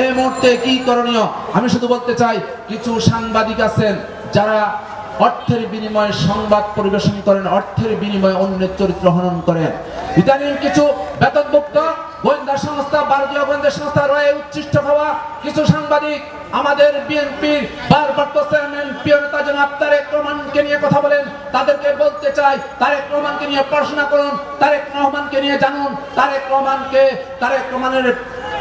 এই মুহূর্তে কি করণীয়? আমি শুধু বলতে চাই, কিছু সাংবাদিক আছেন যারা অর্থের বিনিময়ে সংবাদ পরিবেশন করেন, অর্থের বিনিময়ে অন্যের চরিত্র হনন করেন। ইদানিং কিছু বেতনভুক্ত গোয়েন্দা সংস্থা, ভারতীয় গোয়েন্দা সংস্থা রয়ে উচ্ছিষ্ট হওয়া কিছু সাংবাদিক আমাদের বিএনপির ভারপ্রাপ্ত চেয়ারম্যান প্রিয় নেতা জনাব তারেক রহমানকে নিয়ে কথা বলেন। তাদেরকে বলতে চাই, তারেক রহমানকে নিয়ে পড়াশোনা করুন, তারেক রহমানকে নিয়ে জানুন। তারেক রহমানকে, তারেক রহমানের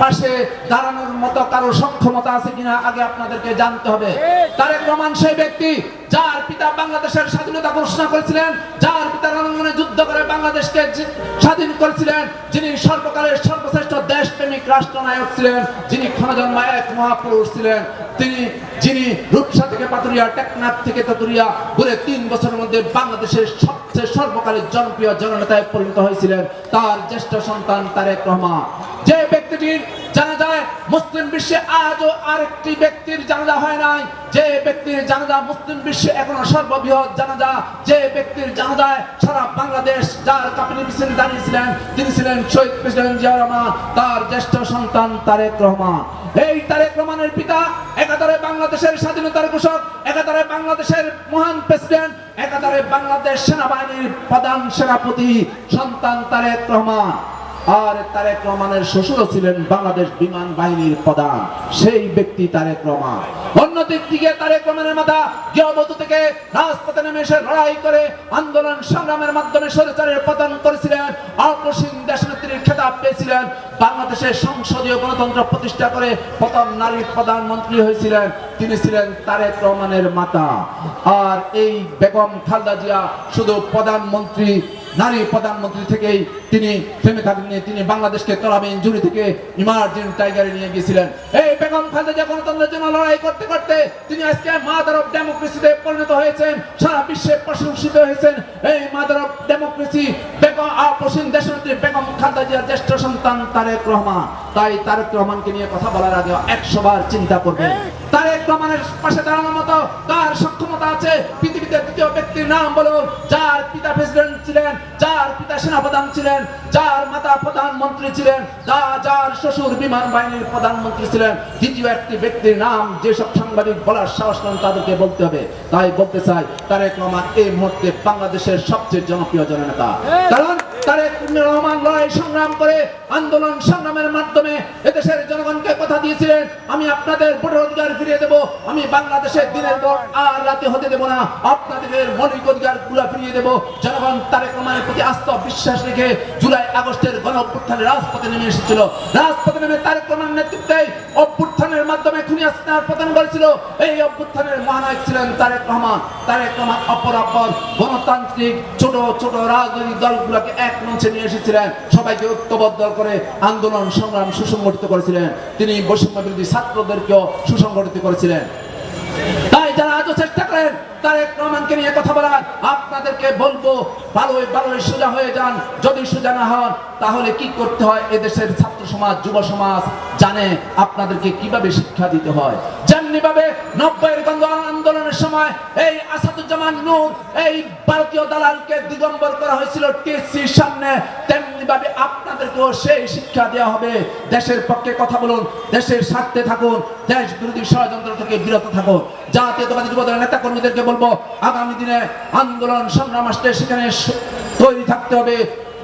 পাশে দাঁড়ানোর মতো কারও সক্ষমতা আছে কিনা আগে আপনাদেরকে জানতে হবে। তারেক রহমান সেই ব্যক্তি যার পিতা বাংলাদেশের স্বাধীনতা ঘোষণা করেছিলেন, যার পিতা রণাঙ্গনে যুদ্ধ করে বাংলাদেশকে স্বাধীন করেছিলেন, যিনি সর্বকালের সর্বশ্রেষ্ঠ দেশপ্রেমিক রাষ্ট্রনায়ক ছিলেন, যিনি ক্ষণজন্ম এক মহাপুরুষ ছিলেন, তিনি, যিনি রূপসা থেকে পাতুরিয়া টেকনাফ থেকে তাতুরিয়া ঘুরে তিন বছরের মধ্যে বাংলাদেশের সবচেয়ে সর্বকালের জনপ্রিয় জননেতায় পরিণত হয়েছিলেন, তার জ্যেষ্ঠ সন্তান তারেক রহমান। যে ব্যক্তিটির জানা যায় মুসলিম বিশ্বে আজও আরেকটি ব্যক্তির জানাজা হয় নাই। যে ব্যক্তির জানাজা মুসলিম বিশ্বে এখনও সর্ববৃহৎ জানাজা, যে ব্যক্তির জানাজায় সারা বাংলাদেশ যার কাপিনী মিছিল দাঁড়িয়েছিলেন, তিনি ছিলেন শহীদ প্রেসিডেন্ট জিয়া রহমান, তার জ্যেষ্ঠ সন্তান তারেক রহমান। এই তারেক রহমানের পিতা, একাধারে বাংলাদেশের স্বাধীনতার ঘোষক, একাধারে বাংলাদেশের মহান প্রেসিডেন্ট, একাধারে বাংলাদেশ সেনাবাহিনীর প্রধান সেনাপতি, সন্তান তারেক রহমান। আর তারেক রহমানের শ্বশুরও ছিলেন বাংলাদেশ বিমান বাহিনীর প্রধান। সেই ব্যক্তি তারেক রহমান। অন্যদিক থেকে তারেক রহমানের মাথা গৃহবধূ থেকে রাজপথে নেমে এসে লড়াই করে আন্দোলন সংগ্রামের মাধ্যমে সরকারের পতন করেছিলেন। অপসীম দেশনেত্রীর খেতাব পেয়েছিলেন। বাংলাদেশের সংসদীয় গণতন্ত্র প্রতিষ্ঠা করে প্রথম নারী প্রধানমন্ত্রী হয়েছিলেন। তিনি ছিলেন তারেক রহমানের মাতা। আর এই বেগম খালদা জিয়া শুধু প্রধানমন্ত্রী নারী প্রধানমন্ত্রী থেকেই তিনি থেমে থাকেননি তিনি বাংলাদেশকে তলাবিন জুড়ি থেকে ইমার্জেন্ট টাইগারে নিয়ে গিয়েছিলেন। এই বেগম খালেদা গণতন্ত্রের জন্য লড়াই করতে করতে তিনি আজকে মাদার অফ ডেমোক্রেসিতে পরিণত হয়েছেন। সারা বিশ্বে প্রশংসিত হয়েছেন। এই মাদার অফ ডেমোক্রেসি বেগম আপসীন দেশনেত্রী বেগম খালেদা জিয়ার জ্যেষ্ঠ সন্তান তারেক রহমান। তাই তারেক রহমানকে নিয়ে কথা বলার আগে একশো বার চিন্তা করবেন। তারেক রহমানের পাশে দাঁড়ানোর মতো কার সক্ষমতা আছে। তৃতীয় ব্যক্তির নাম বলো যার পিতা প্রেসিডেন্ট ছিলেন, যার পিতা সেনাপ্রধান ছিলেন, যার মাতা প্রধানমন্ত্রী ছিলেন, যা যার শ্বশুর বিমান বাহিনীর প্রধানমন্ত্রী ছিলেন, দ্বিতীয় একটি ব্যক্তির নাম যেসব সাংবাদিক বলার সাহস তাদেরকে বলতে হবে। তাই বলতে চাই, তারেক রহমান এই মুহূর্তে বাংলাদেশের সবচেয়ে জনপ্রিয় জননেতা। কারণ তারেক রহমান, লড়াই, সংগ্রাম করে আন্দোলন, সংগ্রামের মাধ্যমে এদেশের জনগণকে কথা দিয়েছিলেন, আমি আপনাদের ভোটের অধিকার ফিরিয়ে আমি বাংলাদেশের দিনের পর আর রাতে হতে দেব না, আপনাদের মৌলিক অধিকারগুলা ফিরিয়ে দেব। জনগণ তারেক রহমানের প্রতি আস্থা বিশ্বাস রেখে জুলাই আগস্টের গণ অভ্যুত্থানে রাজপথে নেমে এসেছিল। রাজপথে নেমে তারেক রহমানের নেতৃত্বে প্রদান করেছিল এই অভ্যুত্থানের মহানায়ক ছিলেন তারেক রহমান। তারেক রহমান অপরাপর গণতান্ত্রিক ছোট ছোট রাজনৈতিক দলগুলোকে এক মঞ্চে নিয়ে এসেছিলেন। সবাইকে ঐক্যবদ্ধ করে আন্দোলন, সংগ্রাম, সুসংগঠিত করেছিলেন। তিনি বৈষম্য বিরোধী ছাত্রদেরকেও সুসংগঠিত করেছিলেন। তাই যারা আজও চেষ্টা করেন, তারেক রহমানকে নিয়ে কথা বলার, আপনাদেরকে বলব, ভালোই ভালোই সোজা হয়ে যান। যদি সোজা না হন, তাহলে কি করতে হয়? এদেশের ছাত্র সমাজ, যুব সমাজ জানে আপনাদেরকে কীভাবে শিক্ষা দিতে হয়। যেমনি ভাবে নব্বইয়ের গণ আন্দোলনের সময় এই আসাদুজ্জামান নূর, এই ভারতীয় দালালকে দিগম্বর করা হয়েছিল টিএসসির সামনে তেমনি ভাবে আপনাদেরকেও সেই শিক্ষা দেওয়া হবে। দেশের পক্ষে কথা বলুন, দেশের স্বার্থে থাকুন, দেশ বিরোধী ষড়যন্ত্র থেকে বিরত থাকুন। জাতীয়তাবাদী যুবদলের নেতা কর্মীদেরকে বলব, আগামী দিনে আন্দোলন, সংগ্রাম আসলে সেখানে তৈরি থাকতে হবে।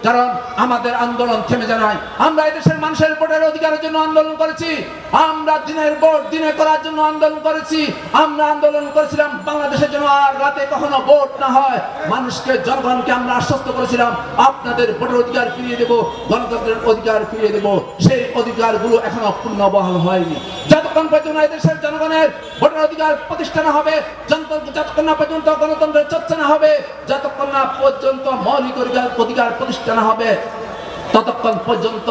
কারণ আমাদের আন্দোলন থেমে নাই। আমরা এদেশের মানুষের ভোটের অধিকারের জন্য আন্দোলন করেছি, আমরা দিনের ভোট দিনে করার জন্য আন্দোলন করেছি, আমরা আন্দোলন করেছিলাম বাংলাদেশের জন্য, আর রাতে কখনো ভোট না হয় মানুষকে, জনগণকে আমরা আশ্বস্ত করেছিলাম, আপনাদের ভোটের অধিকার ফিরিয়ে দেব, গণতন্ত্রের অধিকার ফিরিয়ে দেব, সেই অধিকারগুলো এখনও পূর্ণ বহাল হয়নি যতক্ষণ পর্যন্ত এই দেশের জনগণের ভোটের অধিকার প্রতিষ্ঠা না হবে যত- যতক্ষণ না পর্যন্ত গণতন্ত্রের চর্চা না হবে, যতক্ষণ না পর্যন্ত মৌলিক অধিকার অধিকার প্রতিষ্ঠা না হবে। ততক্ষণ পর্যন্ত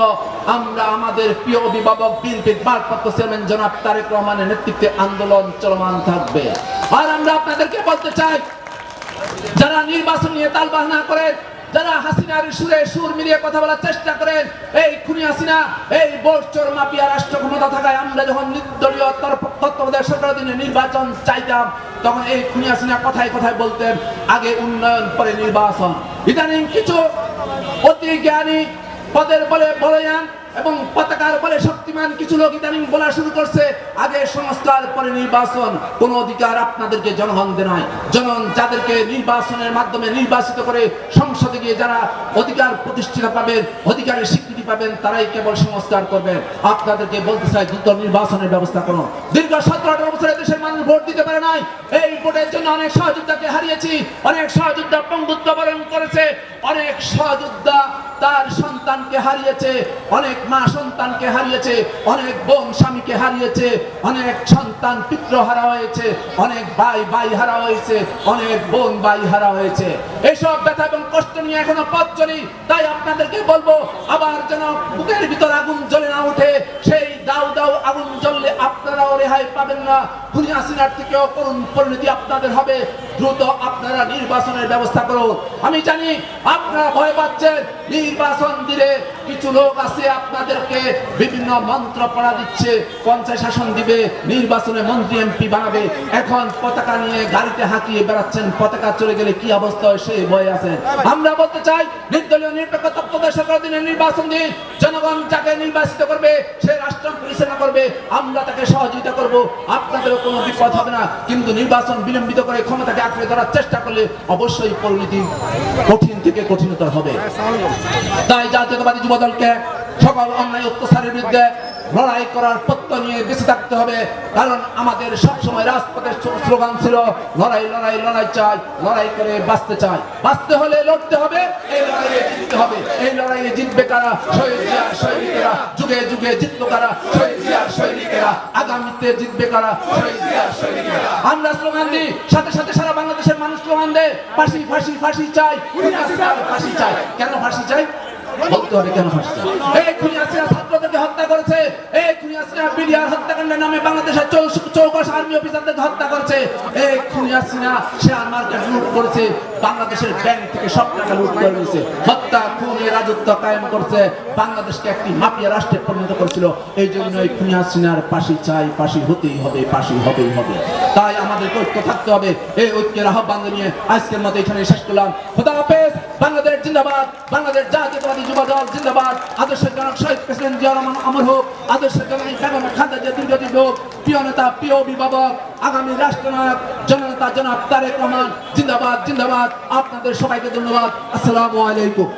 আমরা আমাদের প্রিয় অভিভাবক বিএনপির ভারপ্রাপ্ত চেয়ারম্যান জনাব তারেক রহমানের নেতৃত্বে আন্দোলন চলমান থাকবে। আর আমরা আপনাদেরকে বলতে চাই, যারা নির্বাচন নিয়ে তালবাহানা করেন যারা হাসিনার সুরে সুর মিলিয়ে কথা বলার চেষ্টা করেন এই খুনি হাসিনা, এই বোর্চর মাফিয়া রাষ্ট্র ক্ষমতা থাকায় আমরা যখন নির্দলীয় তত্ত্বাবধায়ক সরকার দিনে নির্বাচন চাইতাম, তখন এই খুনি হাসিনা কথায় কথায় বলতেন, আগে উন্নয়ন, পরে নির্বাচন। ইদানিং কিছু অতি জ্ঞানী, পদের বলে বলে যান এবং পতাকার বলে শক্তিমান কিছু লোক ইদানিং বলা শুরু করছে, আগে সংস্কার, পরে নির্বাচন। কোন অধিকার আপনাদেরকে জনগণ নাই। জনগণ যাদেরকে নির্বাচনের মাধ্যমে নির্বাচিত করে সংসদে গিয়ে যারা অধিকার প্রতিষ্ঠিত পাবেন অধিকারের স্বীকৃতি পাবেন, তারাই কেবল সংস্কার করবেন আপনাদেরকে বলতে চাই দ্রুত নির্বাচনের ব্যবস্থা করো। দীর্ঘ সতেরো আঠারো বছরে দেশের মানুষ ভোট দিতে পারে নাই। এই ভোটের জন্য অনেক সহযোদ্ধাকে হারিয়েছি, অনেক সহযোদ্ধা পঙ্গুত্ব বরণ করেছে, অনেক সহযোদ্ধা তার সন্তানকে হারিয়েছে, অনেক মা সন্তানকে হারিয়েছে, অনেক বোন স্বামীকে হারিয়েছে, অনেক সন্তান পিত্র হারা হয়েছে, অনেক ভাই ভাই হারা হয়েছে, অনেক বোন ভাই হারা হয়েছে। এইসব ব্যথা এবং কষ্ট নিয়ে এখনও পথ চলি, তাই আপনাদেরকে বলব, আবার যেন বুকের ভিতর আগুন জ্বলে না ওঠে, সেই দাও দাও আগুন জ্বললে আপনারাও রেহাই পাবেন না। খুনি হাসিনার পরিণতি আপনাদের হবে? দ্রুত আপনারা নির্বাচনের ব্যবস্থা করুন। আমি জানি আপনারা ভয় পাচ্ছেন। নির্বাচন দিলে কিছু লোক আছে আপনাদেরকে বিভিন্ন মন্ত্র পড়া দিচ্ছে, পঞ্চায়েত শাসন দিবে, নির্বাচনে মন্ত্রী এমপি বানাবে। এখন পতাকা নিয়ে গাড়িতে হাঁকিয়ে বেড়াচ্ছেন, পতাকা চলে গেলে কি অবস্থা হয় সেই ভয় আছে আমরা বলতে চাই, নির্দলীয় নির্বাচন দিন, জনগণ যাকে নির্বাচিত করবে, সে পরিচালনা করবে, আমরা তাকে সহযোগিতা করব কোনো বিপদ হবে না। কিন্তু নির্বাচন বিলম্বিত করে ক্ষমতাকে আঁকড়ে ধরার চেষ্টা করলে অবশ্যই পরিণতি কঠিন থেকে কঠিনতর হবে। তাই জাতীয়তাবাদী যুবদলকে সকল অন্যায় অত্যাচারের বিরুদ্ধে লড়াই করার পত্র নিয়ে বেঁচে থাকতে হবে। কারণ আমাদের সবসময় রাজপথের স্লোগান ছিল, লড়াই লড়াই লড়াই চাই, লড়াই করে বাঁচতে চাই। বাঁচতে হলে লড়তে হবে, এই লড়াইয়ে জিততে হবে। এই লড়াইয়ে জিতবে কারা? শহীদ যুগে যুগে জিতল কারা? শহীদ সৈনিকেরা। আগামীতে জিতবে কারা? শহীদ সৈনিকেরা। আমরা স্লোগান দিই, সাথে সাথে সারা বাংলাদেশের মানুষ স্লোগান দেয়, ফাঁসি ফাঁসি ফাঁসি চাই। ফাঁসি চাই। কেন ফাঁসি চাই? এই খুনি আসিয়া ছাত্রদেরকে হত্যা করেছে, এই খুনি আসিয়া বিডিআর হত্যাকাণ্ডের নামে বাংলাদেশের চৌ- চৌকস আর্মি অফিসারদেরকে হত্যা করেছে। এই খুনি শেয়ার মার্কেট লুট করেছে। বাংলাদেশের ব্যাংক থেকে সব টাকা লুট করে নিয়েছে। হত্যা, খুনে, রাজত্ব কায়েম করছে। বাংলাদেশকে একটি মাফিয়া রাষ্ট্রে পরিণত করেছিল। এই জন্য এই খুনি ফাঁসি চাই, ফাঁসি হতেই হবে, ফাঁসি হবেই হবে। তাই আমাদের ঐক্য থাকতে হবে। এই ঐক্যের আহ্বান নিয়ে আজকের মতো এখানে শেষ করলাম। খোদা হাফেজ, বাংলাদেশ জিন্দাবাদ। বাংলাদেশ জাতীয়তাবাদী যুব দল জিন্দাবাদ। আদর্শের জনক শহীদ প্রেসিডেন্ট জিয়া রহমান হোক। আদর্শের জনক দীর্ঘজীবী হোক প্রিয় নেতা, প্রিয় অভিভাবক। আগামী রাষ্ট্রনায়ক জননেতা জনাব তারেক রহমান জিন্দাবাদ জিন্দাবাদ। আপনাদের সবাইকে ধন্যবাদ। আসসালামু আলাইকুম।